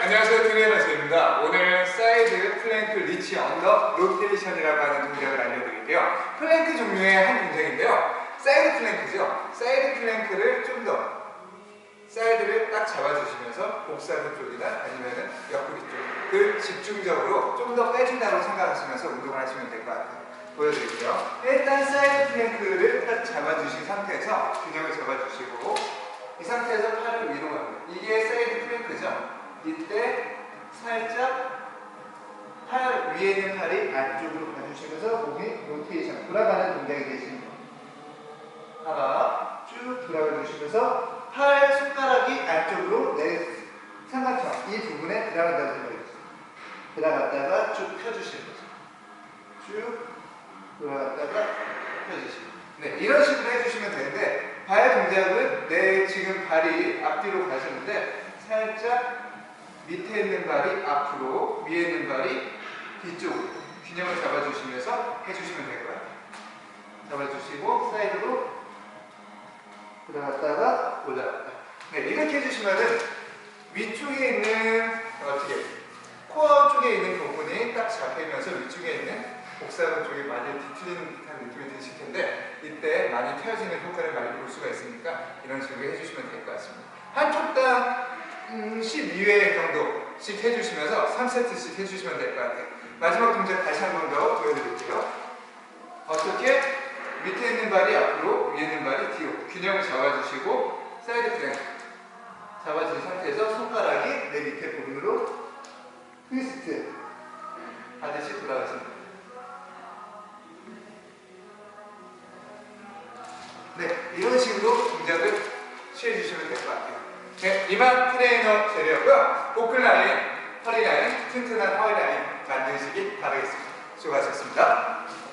안녕하세요. 트레이너스입니다. 오늘 사이드 플랭크 리치 언더 로테이션이라고 하는 동작을 알려드릴게요. 플랭크 종류의 한 동작인데요. 사이드 플랭크죠. 사이드 플랭크를 좀 더 사이드를 딱 잡아주시면서 복사근 쪽이나 아니면은 옆구리 쪽을 집중적으로 좀 더 빼준다고 생각하시면서 운동을 하시면 될 것 같아요. 보여드릴게요. 일단 사이드 플랭크를 딱 잡아주신 상태에서 균형을 잡아주시고 이 상태에서 팔을 위로 갑니다. 이게 사이드 플랭크죠. 이때 살짝 팔 위에 있는 팔이 안쪽으로 가주시면서 몸이 로테이션 돌아가는 동작이 되시는 거예요. 하나 쭉 돌아가 주시면서 팔 손가락이 안쪽으로 내 삼각형 이 부분에 들어간다고 생각해주세요. 들어갔다가 쭉 펴주시는 거죠. 쭉 돌아갔다가 펴주시고 네 이런 식으로 해주시면 되는데 발 동작은 내 지금 발이 앞뒤로 가시는데 살짝 밑에 있는 발이 앞으로 위에 있는 발이 뒤쪽으로 균형을 잡아주시면서 해주시면 될것 같아요. 잡아주시고 사이드로 들어갔다가 올라갔다. 네 이렇게 해주시면은 위쪽에 있는 어떻게 코어 쪽에 있는 부분이 딱 잡히면서 위쪽에 있는 복사근 쪽이 많이 뒤틀리는 듯한 느낌이 드실 텐데 이때 많이 펴지는 효과를 많이 볼 수가 있으니까 이런 식으로 해주시면 될 것 같습니다. 한쪽당 음, 12회 정도씩 해주시면서 3세트씩 해주시면 될 것 같아요. 마지막 동작 다시 한 번 더 보여드릴게요. 어떻게 밑에 있는 발이 앞으로 위에 있는 발이 뒤로 균형을 잡아주시고 사이드 플랭 잡아준 상태에서 손가락이 내 밑에 부분으로 트위스트 돌아가시면 됩니다. 네, 이런 식으로 동작을 취해주시면 될 것 같아요. 네, 이만 트레이너 재료고요. 보클 라인, 허리 라인, 튼튼한 허리 라인 만드시기 바라겠습니다. 수고하셨습니다.